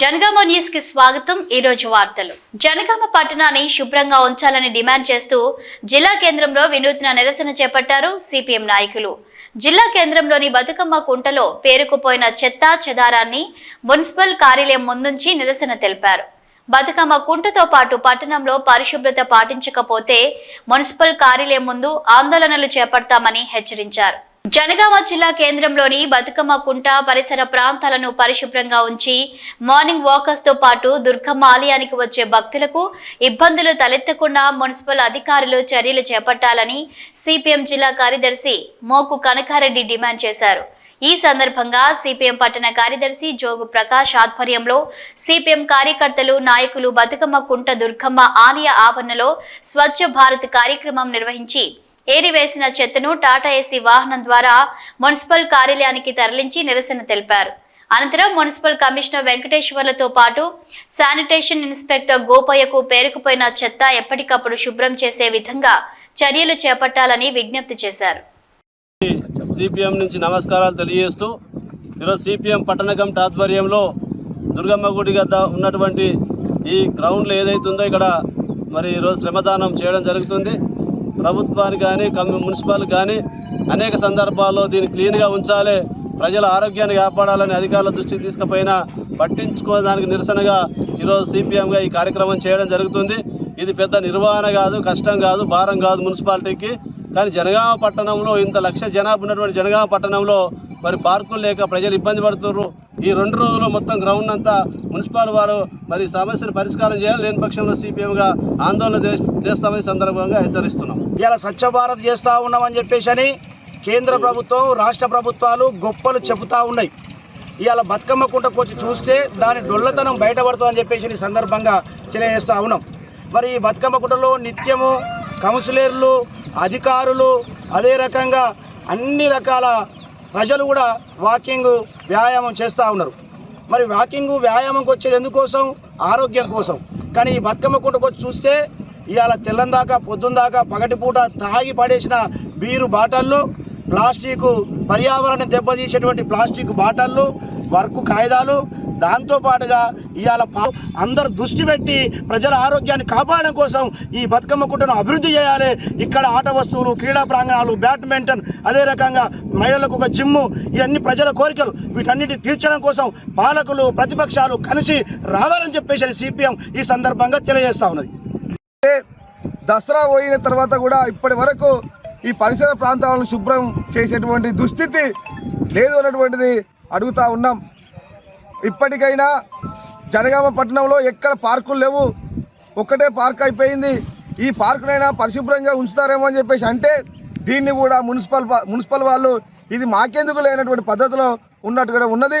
జనగామ న్యూస్కి స్వాగతం. ఈ రోజు వార్తలు. జనగామ పట్టణాన్ని శుభ్రంగా ఉంచాలని డిమాండ్ చేస్తూ జిల్లా కేంద్రంలో వినూత్న నిరసన చేపట్టారు సిపిఎం నాయకులు. జిల్లా కేంద్రంలోని బతుకమ్మ కుంటలో పేరుకుపోయిన చెత్త చెదారాన్ని మున్సిపల్ కార్యాలయం ముందుంచి నిరసన తెలిపారు. బతుకమ్మ కుంటతో పాటు పట్టణంలో పరిశుభ్రత పాటించకపోతే మున్సిపల్ కార్యాలయం ముందు ఆందోళనలు చేపడతామని హెచ్చరించారు. జనగామ జిల్లా కేంద్రంలోని బతుకమ్మ కుంట పరిసర ప్రాంతాలను పరిశుభ్రంగా ఉంచి మార్నింగ్ వాకర్స్తో పాటు దుర్గమ్మ ఆలయానికి వచ్చే భక్తులకు ఇబ్బందులు తలెత్తకుండా మున్సిపల్ అధికారులు చర్యలు చేపట్టాలని సిపిఎం జిల్లా కార్యదర్శి మోకు కనకారెడ్డి డిమాండ్ చేశారు. ఈ సందర్భంగా సిపిఎం పట్టణ కార్యదర్శి జోగు ప్రకాష్ ఆధ్వర్యంలో సిపిఎం కార్యకర్తలు నాయకులు బతుకమ్మ కుంట దుర్గమ్మ ఆలయ ఆవరణలో స్వచ్ఛ భారత్ కార్యక్రమం నిర్వహించి ఏరివేసిన చెత్తను టాటా ఏసీ వాహనం ద్వారా మున్సిపల్ కార్యాలయానికి తరలించి నిరసన తెలిపారు. అనంతరం మున్సిపల్ కమిషనర్ వెంకటేశ్వర్లతో పాటు శానిటేషన్ ఇన్స్పెక్టర్ గోపయ్యకు పేరుకుపోయిన చెత్త ఎప్పటికప్పుడు శుభ్రం చేసే విధంగా చర్యలు చేపట్టాలని విజ్ఞప్తి చేశారు. సిపిఎం నుంచి నమస్కారాలు తెలియజేస్తూ ఈరోజు సిపిఎం పట్టణ కమిటీ ఆధ్వర్యంలో దుర్గమ్మ గుడి గద్ద ఉన్నటువంటి ఈ గ్రౌండ్లో ఏదైతుందో ఇక్కడ మరి ఈరోజు శ్రమదానం చేయడం జరుగుతుంది. ప్రభుత్వానికి కానీ కమ్ మున్సిపల్ కానీ అనేక సందర్భాల్లో దీన్ని క్లీన్గా ఉంచాలి ప్రజల ఆరోగ్యాన్ని కాపాడాలని అధికారుల దృష్టికి తీసుకుపోయినా పట్టించుకోవడానికి నిరసనగా ఈరోజు సిపిఎంగా ఈ కార్యక్రమం చేయడం జరుగుతుంది. ఇది పెద్ద నిర్వహణ కాదు కష్టం కాదు భారం కాదు మున్సిపాలిటీకి. కానీ జనగామ పట్టణంలో ఇంత లక్ష జనాభా ఉన్నటువంటి జనగామ పట్టణంలో మరి పార్కులు లేక ప్రజలు ఇబ్బంది పడుతున్నారు ఈ రెండు రోజుల్లో మొత్తం గ్రౌండ్ అంతా మున్సిపల్ వారు మరి సమస్యను పరిష్కారం చేయాలి. లేని పక్షంలో సిపిఎంగా ఆందోళన చేస్తామని సందర్భంగా హెచ్చరిస్తున్నాం. ఇలా స్వచ్ఛ భారత్ చేస్తూ ఉన్నామని చెప్పేసి అని కేంద్ర ప్రభుత్వం రాష్ట్ర ప్రభుత్వాలు గొప్పలు చెబుతూ ఉన్నాయి. ఇవాళ బతుకమ్మ కుంటకు వచ్చి చూస్తే దాని డొల్లతనం బయటపడుతుందని చెప్పేసి ఈ సందర్భంగా తెలియజేస్తూ ఉన్నాం. మరి ఈ బతుకమ్మ కుంటలో నిత్యము కౌన్సిలర్లు అధికారులు అదే రకంగా అన్ని రకాల ప్రజలు కూడా వాకింగ్ వ్యాయామం చేస్తూ ఉన్నారు. మరి వాకింగ్ వ్యాయామంకి వచ్చేది ఎందుకోసం? ఆరోగ్యం కోసం. కానీ ఈ బతుకమ్మ కుంటకు వచ్చి చూస్తే ఇవాళ తెల్లందాకా పొద్దుందాకా పొద్దున్న దాకా పగటిపూట తాగి పడేసిన బీరు బాటళ్ళు ప్లాస్టిక్ పర్యావరణ దెబ్బతీసేటువంటి ప్లాస్టిక్ బాటళ్ళు వర్క్ కాగితాలు దాంతో పాటుగా ఇవాళ అందరు దృష్టి పెట్టి ప్రజల ఆరోగ్యాన్ని కాపాడడం కోసం ఈ బతుకమ్మ కుట్టను అభివృద్ధి చేయాలి. ఇక్కడ ఆట వస్తువులు క్రీడా ప్రాంగణాలు బ్యాడ్మింటన్ అదే రకంగా మహిళలకు ఒక జిమ్ము ఇవన్నీ ప్రజల కోరికలు. వీటన్నిటి తీర్చడం కోసం పాలకులు ప్రతిపక్షాలు కలిసి రావాలని చెప్పేసి సిపిఎం ఈ సందర్భంగా తెలియజేస్తా ఉన్నది. దసరా పోయిన తర్వాత కూడా ఇప్పటి వరకు ఈ పరిసర ప్రాంతాలను శుభ్రం చేసేటువంటి దుస్థితి లేదు అన్నటువంటిది అడుగుతా ఉన్నాం. ఇప్పటికైనా జనగామ పట్టణంలో ఎక్కడ పార్కులు లేవు. ఒక్కటే పార్క్ అయిపోయింది. ఈ పార్కునైనా పరిశుభ్రంగా ఉంచుతారేమో అని చెప్పేసి అంటే దీన్ని కూడా మున్సిపల్ మున్సిపల్ వాళ్ళు ఇది మాకెందుకు లేనటువంటి పద్ధతిలో ఉన్నట్టుగా ఉన్నది.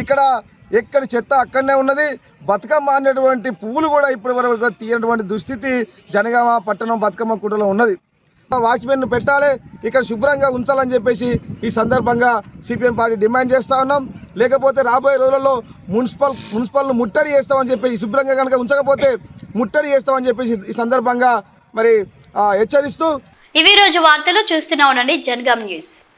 ఇక్కడ ఎక్కడి చెత్త అక్కడనే ఉన్నది. బతుకమ్మ అనేటువంటి పువ్వులు కూడా ఇప్పటి వరకు తీయనటువంటి దుస్థితి జనగామ పట్టణం బతుకమ్మ కూటలో ఉన్నది. వాచ్మెన్ను పెట్టాలి. ఇక్కడ శుభ్రంగా ఉంచాలని చెప్పేసి ఈ సందర్భంగా సిపిఎం పార్టీ డిమాండ్ చేస్తా ఉన్నాం. లేకపోతే రాబోయే రోజులలో మున్సిపల్ మున్సిపల్ ముట్టడి చేస్తామని చెప్పేసి శుభ్రంగా కనుక ఉంచకపోతే ముట్టడి చేస్తామని చెప్పేసి ఈ సందర్భంగా మరి హెచ్చరిస్తూ ఇవి ఈ రోజు వార్తలు చూస్తూనే ఉండండి జనగాం న్యూస్.